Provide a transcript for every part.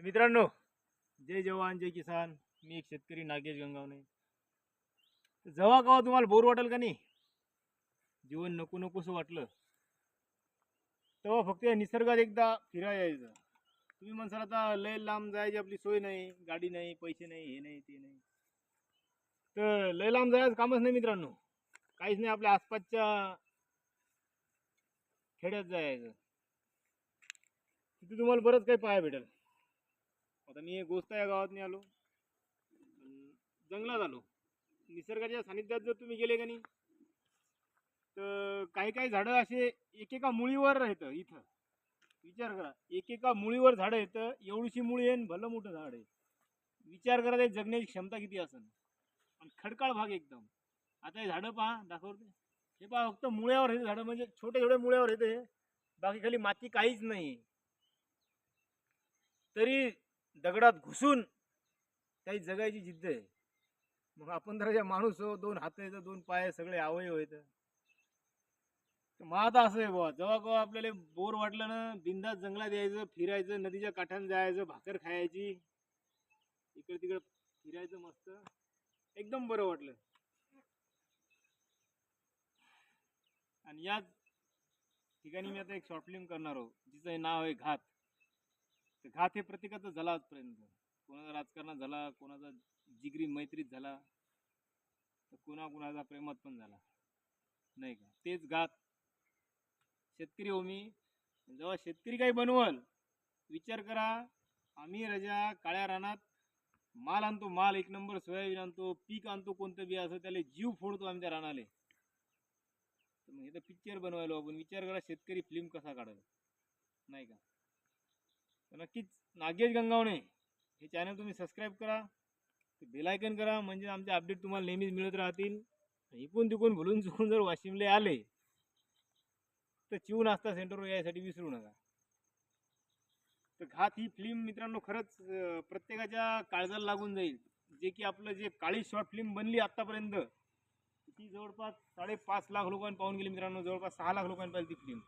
तर मित्रांनो जय जवान जय किसान. मी एक शेतकरी नागेश गंगावणे. तर जेव्हा केव्हा तुम्हाला बोर वाटेल का नाही जीवन नको नकोसं वाटलं तेव्हा फक्त या निसर्गात एकदा फिरायला यायचं. तुम्ही म्हणसाल आता लय लांब जायची आपली सोय नाही गाडी नाही पैसे नाही हे नाही ते नाही. तर लय लांब जायचं कामच नाही मित्रांनो. काहीच नाही आपल्या आसपासच्या खेड्यात जायचं. तिथे तुम्हाला बरंच काही पाहायला भेटेल. आता मी गोष्ट या गावात आलो. जंगलात आलो. निसर्गाच्या सानिध्यात जर तुम्ही गेले का नाही तर काही काही झाडं असे एकेका मुळीवर राहतं इथं. विचार करा एकेका मुळीवर झाडं येतं एवढीशी मुळी आहे भलं मोठं झाड आहे. विचार करा ते जगण्याची क्षमता किती असेल आणि खडकाळ भाग एकदम. आता हे झाडं पहा दाखवते हे पहा फक्त मुळ्यावर येते झाडं म्हणजे छोटे छोटे मुळ्यावर येते बाकी खाली माती काहीच नाही. तरी दगडात घुसून काही जगायची जिद्द आहे. मग आपण जर ज्या माणूस हो दोन हात येतं दोन पाय सगळे अवयव येत तर मग आता असं आहे बाबा जेव्हा केव्हा आपल्याला बोर वाटलं ना बिंदात जंगलात यायचं फिरायचं नदीच्या काठानं जायचं भाकर खायची इकडे तिकडे फिरायचं मस्त एकदम बरं वाटलं. आणि याच ठिकाणी मी आता एक शॉर्ट फिल्म करणार आहोत जिचं नाव आहे घात. घात हे प्रत्येकाचं झाला आजपर्यंत. कोणाचा राजकारणात झाला कोणाचा जिगरी मैत्रीत झाला तर कोणा कोणाचा प्रेमात पण झाला. नाही का? तेच घात. शेतकरी हो मी. जेव्हा शेतकरी काही बनवल विचार करा. आम्ही रजा काळ्या रानात माल आणतो माल एक नंबर सोयाबीन आणतो पीक आणतो कोणतं बी असं त्याला जीव फोडतो आम्ही त्या रानाले. तर मग हे तर पिक्चर बनवायला आपण विचार करा शेतकरी फिल्म कसा काढायला नाही का? तर नक्कीच नागेश गंगावणे हे चॅनल तुम्ही सबस्क्राईब करा. बेलायकन करा. म्हणजे आमचे अपडेट तुम्हाला नेहमीच मिळत राहतील. इकून तिकून भुलून चुकून जर वाशिमले आले तर चिवून नास्ता सेंटरवर यायसाठी विसरू नका. तर घात ही फिल्म मित्रांनो खरंच प्रत्येकाच्या काळजाला लागून जाईल. जे की आपलं जे काळी शॉर्ट फिल्म बनली आत्तापर्यंत ती जवळपास साडेपाच लाख लोकांनी पाहून गेली मित्रांनो. जवळपास सहा लाख लोकांनी पाहिली ती फिल्म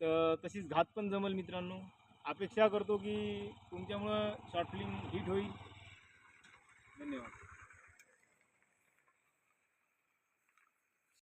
तर तशीच घात पण जमल मित्रांनो. अपेक्षा करतो की तुमच्यामुळं शॉर्ट फिल्म हिट होईल.